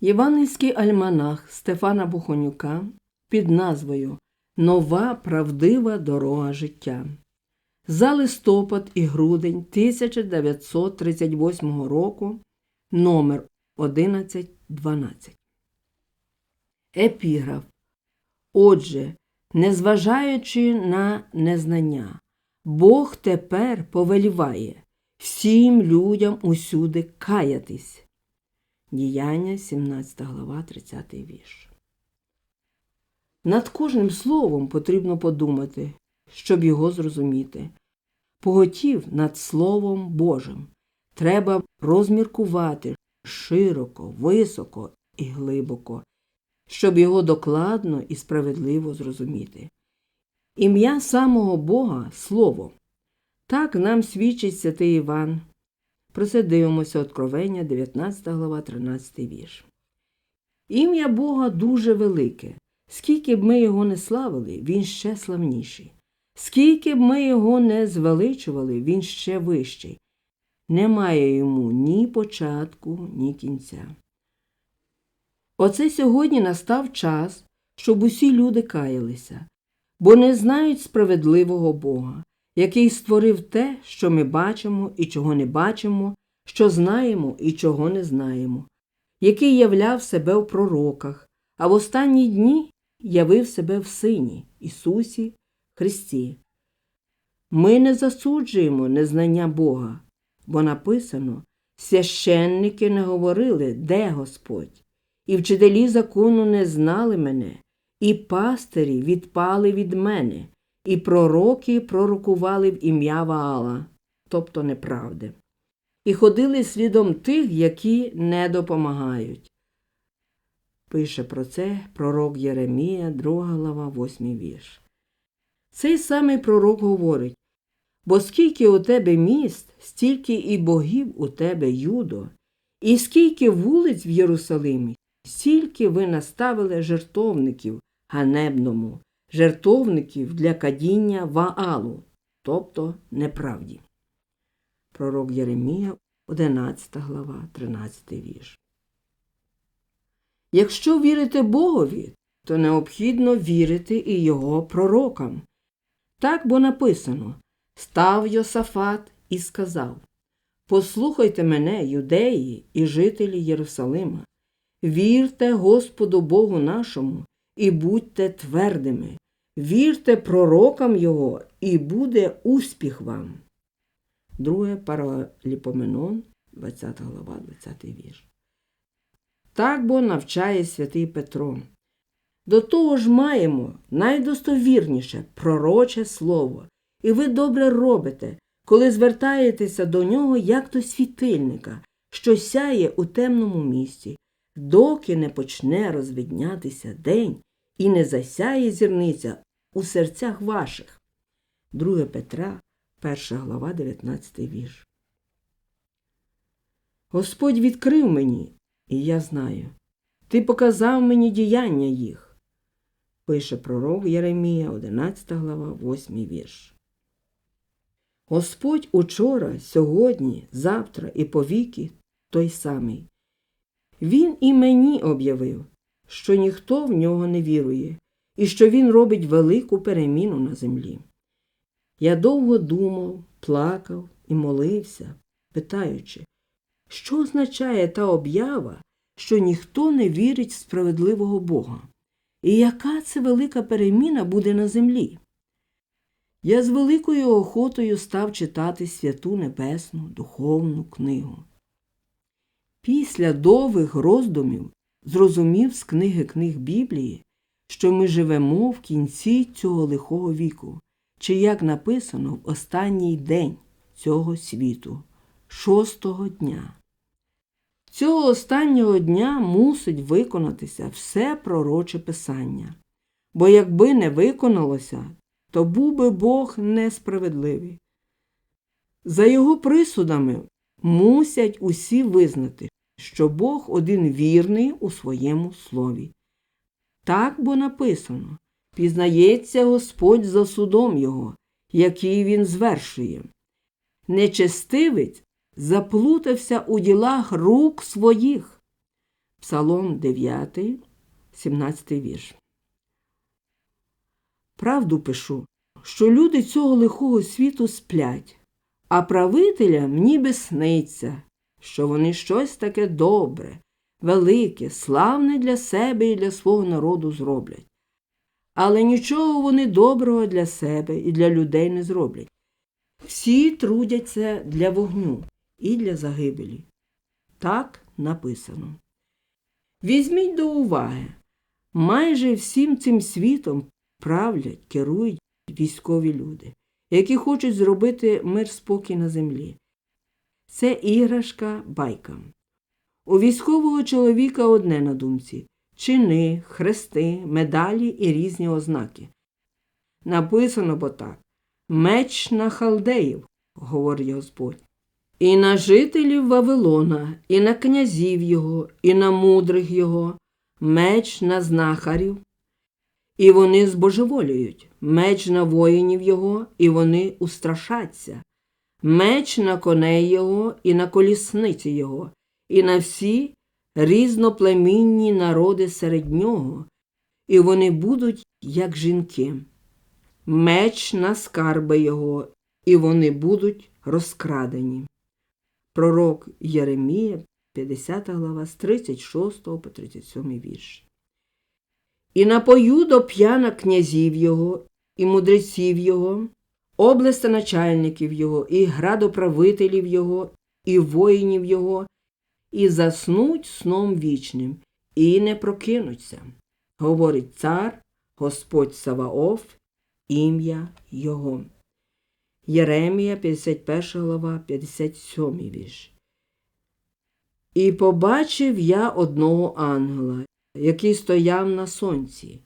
Євангельський альманах Стефана Бухонюка під назвою Нова правдива дорога життя. За листопад і грудень 1938 року номер 1112. Епіграф. Отже, незважаючи на незнання, Бог тепер повеліває всім людям усюди каятись. Діяння, 17 глава, 30 вірш. Над кожним словом потрібно подумати, щоб його зрозуміти. Поготів над Словом Божим. Треба розміркувати широко, високо і глибоко, щоб його докладно і справедливо зрозуміти. Ім'я самого Бога Слово. Так нам свідчить святий Іван. Про це дивимося Откровення, 19 глава, 13 вірш. Ім'я Бога дуже велике. Скільки б ми його не славили, він ще славніший. Скільки б ми його не звеличували, він ще вищий. Немає йому ні початку, ні кінця. Оце сьогодні настав час, щоб усі люди каялися, бо не знають справедливого Бога, який створив те, що ми бачимо і чого не бачимо, що знаємо і чого не знаємо, який являв себе в пророках, а в останні дні явив себе в Сині, Ісусі, Христі. Ми не засуджуємо незнання Бога, бо написано священники не говорили, де Господь, і вчителі закону не знали мене, і пастирі відпали від мене, і пророки пророкували в ім'я Ваала, тобто неправди, і ходили слідом тих, які не допомагають. Пише про це пророк Єремія, 2 глава, 8 вірш. Цей самий пророк говорить Бо скільки у тебе міст, стільки і богів у тебе, Юдо, і скільки вулиць в Єрусалимі, стільки ви наставили жертовників ганебному, жертовників для кадіння Ваалу, тобто неправді. Пророк Єремія, 11 глава, 13 вірш. Якщо вірити Богові, то необхідно вірити і його пророкам. Так бо написано став Йосафат і сказав Послухайте мене, юдеї і жителі Єрусалима, вірте Господу Богу нашому і будьте твердими, вірте пророкам Його, і буде успіх вам. Друге Параліпоменон, 20 глава, 20 вірш. Так бо навчає святий Петро. До того ж маємо найдостовірніше пророче слово, і ви добре робите, коли звертаєтеся до нього як до світильника, що сяє у темному місці, доки не почне розвиднятися день і не засяє зірниця у серцях ваших. 2 Петра, 1 глава, 19 вірш. Господь відкрив мені, і я знаю. Ти показав мені діяння їх. Пише пророк Єремія, 11 глава, 8 вірш. Господь учора, сьогодні, завтра і повіки той самий. Він і мені об'явив, що ніхто в нього не вірує, і що він робить велику переміну на землі. Я довго думав, плакав і молився, питаючи, що означає та об'ява, що ніхто не вірить в справедливого Бога, і яка це велика переміна буде на землі? Я з великою охотою став читати святу небесну духовну книгу. Після довгих роздумів зрозумів з книги книг Біблії, що ми живемо в кінці цього лихого віку, чи як написано в останній день цього світу, шостого дня. Цього останнього дня мусить виконатися все пророче писання, бо якби не виконалося, то був би Бог несправедливий. За його присудами мусять усі визнати, що Бог один вірний у своєму слові. Так бо написано пізнається Господь за судом Його, який він звершує. Нечестивець заплутався у ділах рук своїх. Псалом 9, 17 вірш. Правду пишу, що люди цього лихого світу сплять, а правителям ніби сниться, що вони щось таке добре, велике, славне для себе і для свого народу зроблять. Але нічого вони доброго для себе і для людей не зроблять. Всі трудяться для вогню і для загибелі. Так написано. Візьміть до уваги, майже всім цим світом правлять, керують військові люди, які хочуть зробити мир спокій на землі. Це іграшка байка. У військового чоловіка одне на думці чини, хрести, медалі і різні ознаки. Написано бо так меч на халдеїв, говорить Господь, і на жителів Вавилона, і на князів його, і на мудрих його, меч на знахарів. І вони збожеволюють, меч на воїнів його, і вони устрашаться, меч на коней його, і на колісниці його, і на всі різноплемінні народи серед нього, і вони будуть, як жінки, меч на скарби його, і вони будуть розкрадені. Пророк Єремія, 50 глава, з 36 по 37 вірш. І напою до п'яна князів його, і мудреців його, облеста начальників його, і градоправителів його, і воїнів його, і заснуть сном вічним, і не прокинуться, говорить цар, Господь Саваоф, ім'я Його. Єремія, 51 глава, 57 вірш. І побачив я одного ангела, який стояв на сонці,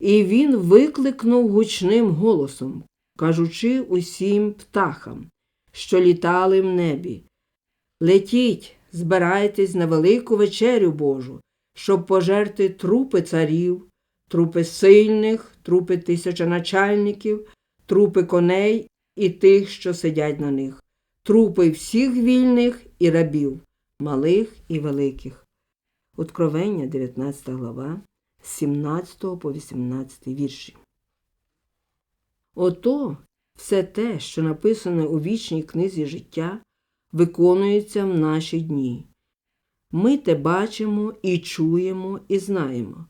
і він викликнув гучним голосом, кажучи усім птахам, що літали в небі. Летіть, збирайтесь на велику вечерю Божу, щоб пожерти трупи царів, трупи сильних, трупи тисячоначальників, трупи коней і тих, що сидять на них, трупи всіх вільних і рабів, малих і великих. Откровення, 19 глава, з 17 по 18 вірші. Ото все те, що написане у вічній книзі життя, виконується в наші дні. Ми те бачимо і чуємо, і знаємо.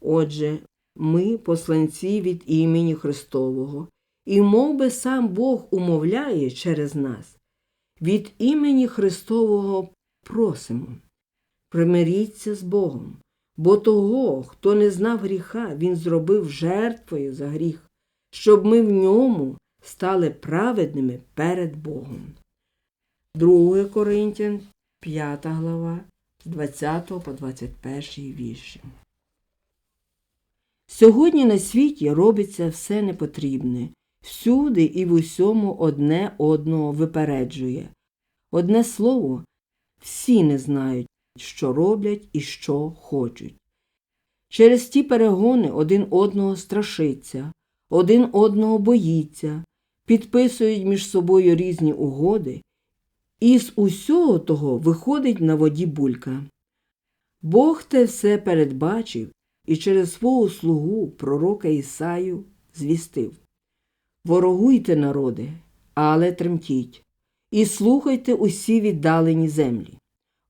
Отже, ми посланці від імені Христового, і мов би сам Бог умовляє через нас. Від імені Христового просимо. Примиріться з Богом, бо того, хто не знав гріха, Він зробив жертвою за гріх, щоб ми в ньому стали праведними перед Богом. 2 Коринтян, 5 глава, з 20 по 21 вірші. Сьогодні на світі робиться все непотрібне, всюди і в усьому одне одного випереджує. Одне слово, всі не знають, що роблять і що хочуть. Через ті перегони один одного страшиться, один одного боїться, підписують між собою різні угоди, і з усього того виходить на воді булька. Бог те все передбачив і через свого слугу пророка Ісаю звістив Ворогуйте, народи, але тремтіть, і слухайте усі віддалені землі.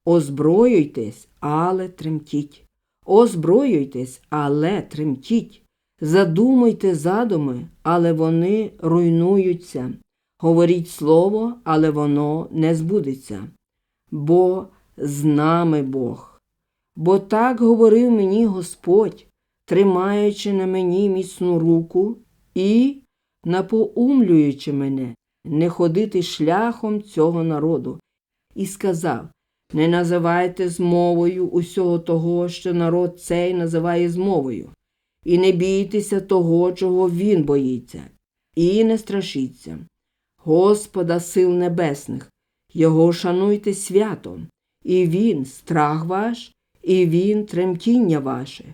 Озброюйтесь, але тремтіть. Озброюйтесь, але тремтіть. Задумуйте задуми, але вони руйнуються. Говоріть слово, але воно не збудеться. Бо з нами Бог. Бо так говорив мені Господь, тримаючи на мені міцну руку і напоумлюючи мене не ходити шляхом цього народу, і сказав не називайте змовою усього того, що народ цей називає змовою, і не бійтеся того, чого він боїться, і не страшіться. Господа сил небесних, Його шануйте святом, і Він страх ваш, і Він тремтіння ваше,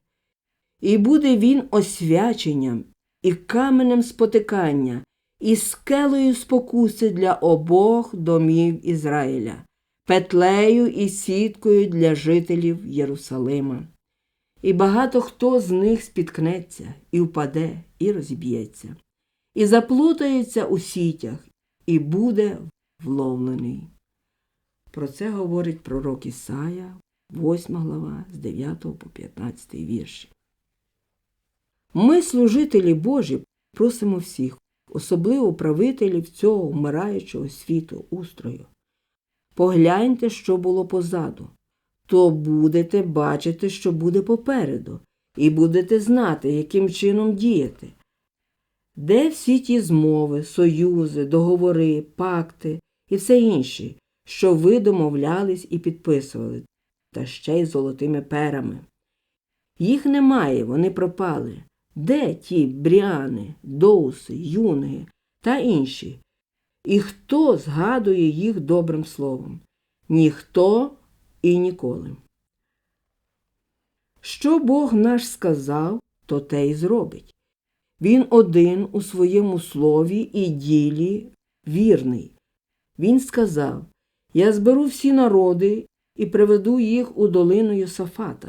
і буде Він освяченням, і каменем спотикання, і скелею спокуси для обох домів Ізраїля. петлею і сіткою для жителів Єрусалима. І багато хто з них спіткнеться, і впаде, і розіб'ється, і заплутається у сітях, і буде вловлений. Про це говорить пророк Ісая, 8 глава, з 9 по 15 вірші. Ми, служителі Божі, просимо всіх, особливо правителів цього вмираючого світу устрою. Погляньте, що було позаду, то будете бачити, що буде попереду, і будете знати, яким чином діяти. Де всі ті змови, союзи, договори, пакти і все інше, що ви домовлялись і підписували, та ще й золотими перами. Їх немає, вони пропали. Де ті бріани, доуси, юнги та інші? І хто згадує їх добрим словом? Ніхто і ніколи. Що Бог наш сказав, то те й зробить. Він один у своєму слові і ділі вірний. Він сказав Я зберу всі народи і приведу їх у долину Йосафата,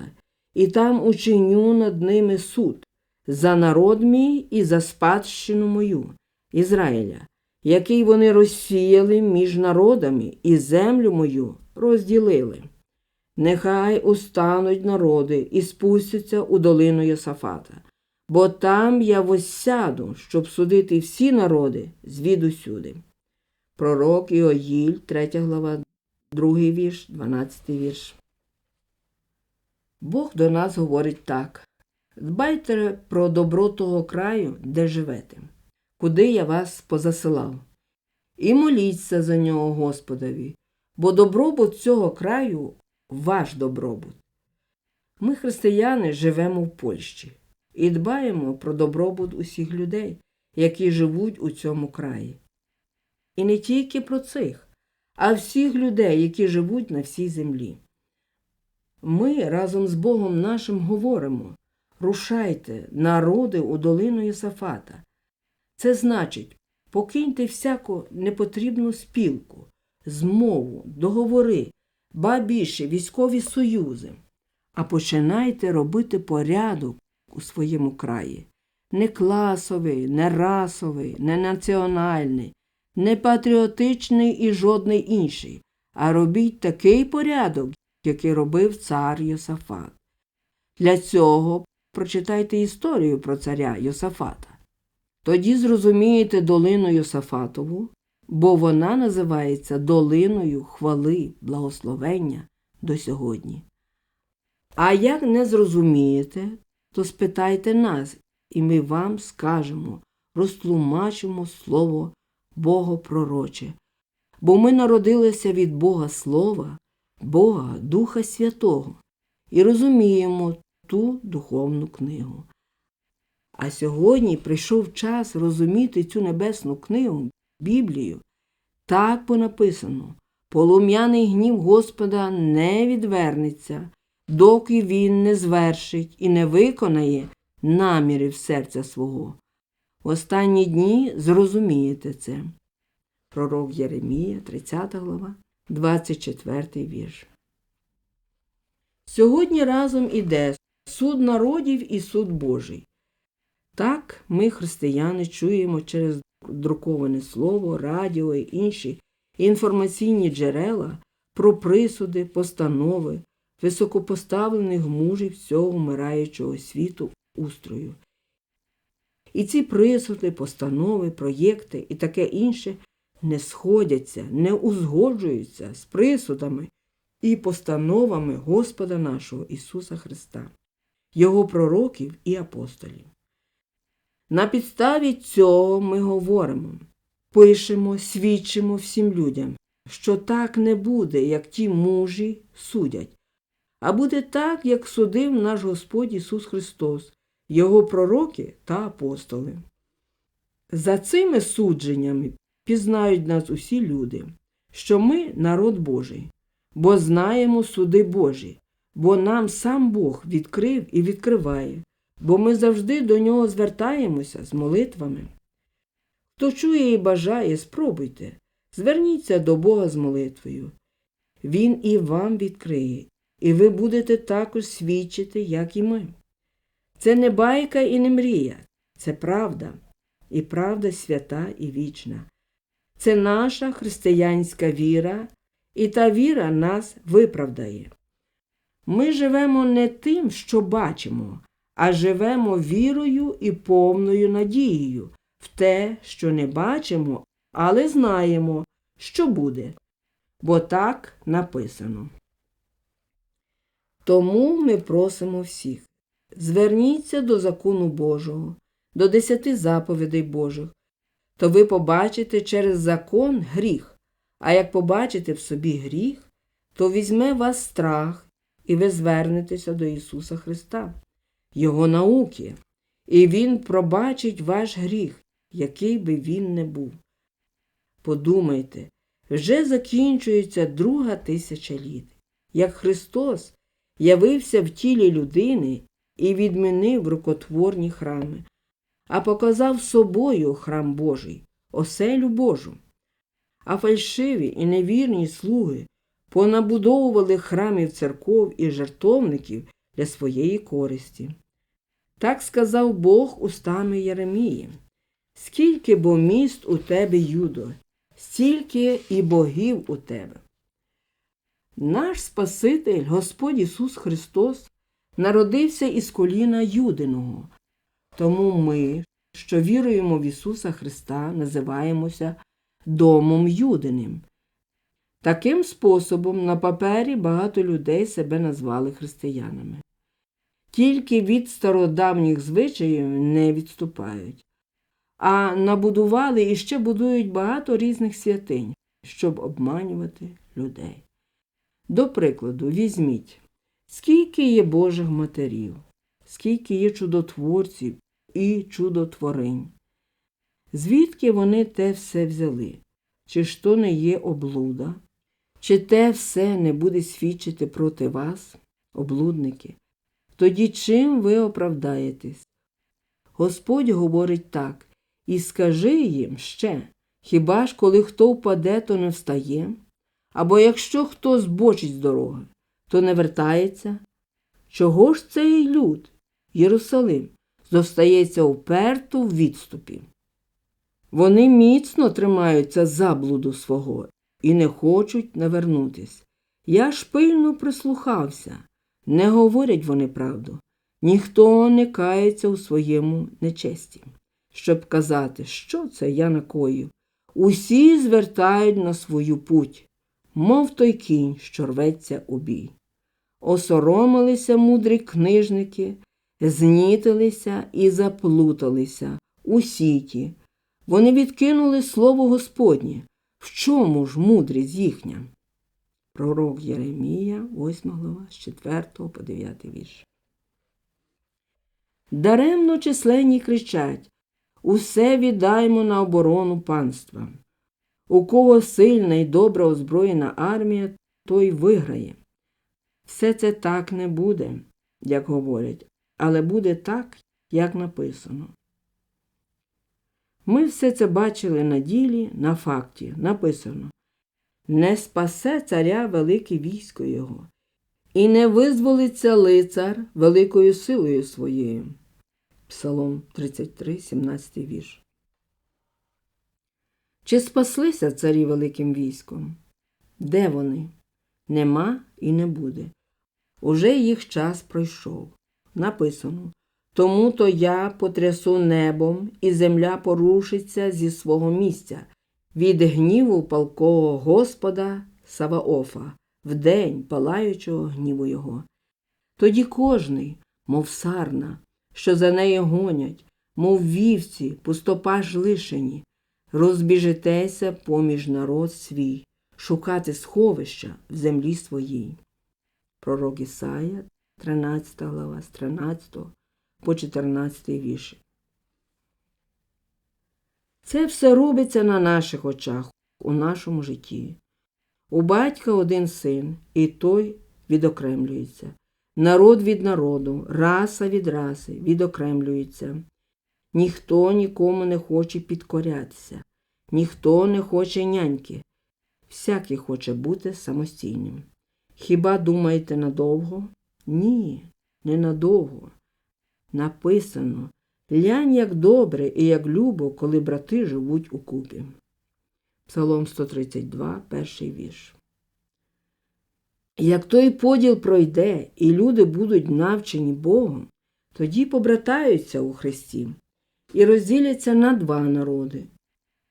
і там учиню над ними суд за народ мій і за спадщину мою, Ізраїля, який вони розсіяли між народами і землю мою розділили. Нехай устануть народи і спустяться у долину Йосафата, бо там я воссяду, щоб судити всі народи звідусюди. Пророк Іоїль, 3 глава, 2 вірш, 12 вірш. Бог до нас говорить так. Дбайте про добро того краю, де живете, куди я вас позасилав. І моліться за нього Господові, бо добробут цього краю ваш добробут. Ми, християни, живемо в Польщі і дбаємо про добробут усіх людей, які живуть у цьому краї. І не тільки про цих, а всіх людей, які живуть на всій землі. Ми разом з Богом нашим говоримо рушайте, народи, у долину Єсафата. Це значить, покиньте всяку непотрібну спілку, змову, договори, ба більше військові союзи, а починайте робити порядок у своєму краї. Не класовий, не расовий, не національний, не патріотичний і жодний інший, а робіть такий порядок, який робив цар Йосафат. Для цього прочитайте історію про царя Йосафата. Тоді зрозумієте долину Йосафатову, бо вона називається долиною хвали, благословення до сьогодні. А як не зрозумієте, то спитайте нас, і ми вам скажемо, розтлумачимо слово Богопророче, бо ми народилися від Бога Слова, Бога Духа Святого, і розуміємо ту духовну книгу. А сьогодні прийшов час розуміти цю небесну книгу, Біблію. Так бо написано полум'яний гнів Господа не відвернеться, доки він не звершить і не виконає намірів серця свого. В останні дні зрозумієте це. Пророк Єремія, 30 глава, 24 вірш. Сьогодні разом іде суд народів і суд Божий. Так ми, християни, чуємо через друковане слово, радіо і інші інформаційні джерела про присуди, постанови, високопоставлених мужів цього вмираючого світу устрою. І ці присуди, постанови, проєкти і таке інше не сходяться, не узгоджуються з присудами і постановами Господа нашого Ісуса Христа, Його пророків і апостолів. На підставі цього ми говоримо, пишемо, свідчимо всім людям, що так не буде, як ті мужі судять, а буде так, як судив наш Господь Ісус Христос, Його пророки та апостоли. За цими судженнями пізнають нас усі люди, що ми народ Божий, бо знаємо суди Божі, бо нам сам Бог відкрив і відкриває, бо ми завжди до нього звертаємося з молитвами. Хто чує і бажає, спробуйте, зверніться до Бога з молитвою. Він і вам відкриє, і ви будете також свідчити, як і ми. Це не байка і не мрія, це правда, і правда свята і вічна. Це наша християнська віра, і та віра нас виправдає. Ми живемо не тим, що бачимо, а живемо вірою і повною надією в те, що не бачимо, але знаємо, що буде, бо так написано. Тому ми просимо всіх зверніться до закону Божого, до десяти заповідей Божих, то ви побачите через закон гріх, а як побачите в собі гріх, то візьме вас страх, і ви звернетеся до Ісуса Христа, Його науки, і Він пробачить ваш гріх, який би він не був. Подумайте, вже закінчується друга тисяча літ, як Христос явився в тілі людини і відмінив рукотворні храми, а показав собою храм Божий, оселю Божу. А фальшиві і невірні слуги понабудовували храмів церков і жартовників для своєї користі. Так сказав Бог устами Єремії. Скільки бо міст у тебе, Юдо, стільки і богів у тебе. Наш Спаситель, Господь Ісус Христос, народився із коліна Юдиного. Тому ми, що віруємо в Ісуса Христа, називаємося Домом Юдиним. Таким способом на папері багато людей себе назвали християнами. Тільки від стародавніх звичаїв не відступають, а набудували і ще будують багато різних святинь, щоб обманювати людей. До прикладу, візьміть, скільки є Божих матерів, скільки є чудотворців і чудотворинь. Звідки вони те все взяли? Чи ж то не є облуда? Чи те все не буде свідчити проти вас, облудники? Тоді чим ви оправдаєтесь? Господь говорить так і скажи їм ще, хіба ж коли хто впаде, то не встає? Або якщо хто збочить з дороги, то не вертається? Чого ж цей люд, Єрусалим, зостається уперто в відступі? Вони міцно тримаються заблуду свого і не хочуть навернутись. Я ж пильно прислухався. Не говорять вони правду. Ніхто не кається у своєму нечесті, щоб казати, що це я накою. Усі звертають на свою путь, мов той кінь, що рветься у бій. Осоромилися мудрі книжники, знітилися і заплуталися у сіті. Вони відкинули слово Господнє. В чому ж мудрість їхня? Пророк Єремія, 8 глава, з 4 по 9 вірш. Даремно численні кричать Усе віддаймо на оборону панства. У кого сильна і добре озброєна армія, той виграє. Все це так не буде, як говорять, але буде так, як написано. Ми все це бачили на ділі, на факті, написано не спасе царя велике військо його, і не визволиться лицар великою силою своєю. Псалом 33, 17 вірш. Чи спаслися царі великим військом? Де вони? Нема і не буде. Уже їх час пройшов. Написано Тому то я потрясу небом, і земля порушиться зі свого місця, від гніву палкого Господа Саваофа, в день палаючого гніву його. Тоді кожний, мов сарна, що за нею гонять, мов вівці, пустопаж лишені, розбіжетеся поміж народ свій, шукати сховища в землі своїй. Пророк Ісая, 13 глава, з 13 по 14 вірші. Це все робиться на наших очах, у нашому житті. У батька один син, і той відокремлюється. Народ від народу, раса від раси відокремлюється. Ніхто нікому не хоче підкорятися, ніхто не хоче няньки. Всякий хоче бути самостійним. Хіба думаєте надовго? Ні, не надовго. Написано Лянь як добре і як любо, коли брати живуть укупі. Псалом 132, перший вірш. Як той поділ пройде, і люди будуть навчені Богом, тоді побратаються у Христі і розділяться на два народи.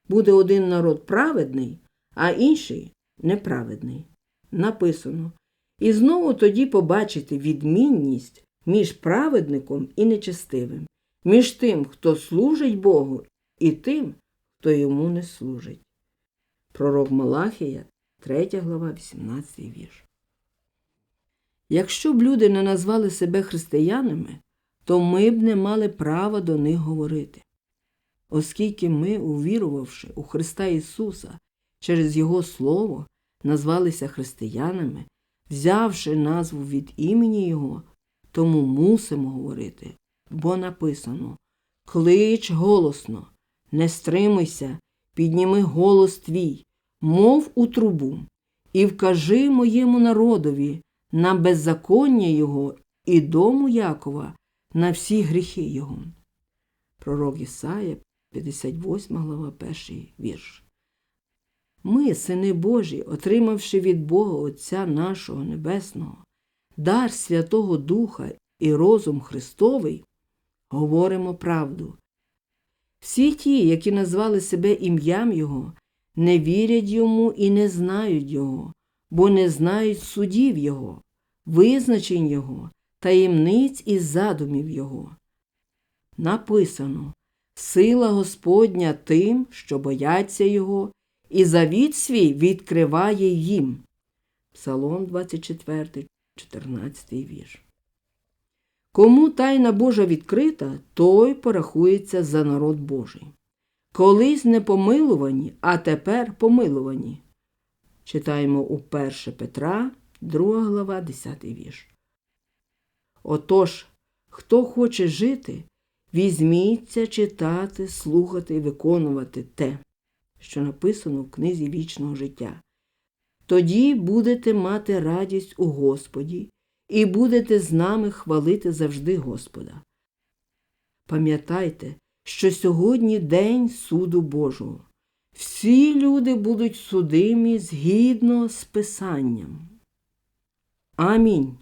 Буде один народ праведний, а інший неправедний. Написано. І знову тоді побачите відмінність між праведником і нечестивим, між тим, хто служить Богу, і тим, хто йому не служить. Пророк Малахія, 3 глава, 18 вірш. Якщо б люди не назвали себе християнами, то ми б не мали права до них говорити. Оскільки ми, увірувавши у Христа Ісуса через Його Слово, назвалися християнами, взявши назву від імені Його, тому мусимо говорити, бо написано Клич голосно, не стримуйся, підніми голос твій, мов у трубу, і вкажи моєму народові на беззаконня Його і дому Якова на всі гріхи Його. Пророк Ісая, 58 глава, 1 вірш. Ми, сини Божі, отримавши від Бога Отця нашого Небесного, дар Святого Духа і розум Христовий, говоримо правду. Всі ті, які назвали себе ім'ям Його, не вірять йому і не знають Його, бо не знають судів Його, визначень Його, таємниць і задумів Його. Написано Сила Господня тим, що бояться Його, і завіт свій відкриває їм. Псалом 24, 14 вірш. Кому тайна Божа відкрита, той порахується за народ Божий. Колись не помилувані, а тепер помилувані. Читаємо у 1 Петра, 2 глава, 10 вірш. Отож, хто хоче жити, візьміться читати, слухати і виконувати те, що написано в книзі вічного життя. Тоді будете мати радість у Господі і будете з нами хвалити завжди Господа. Пам'ятайте, що сьогодні день суду Божого. Всі люди будуть судимі згідно з Писанням. Амінь.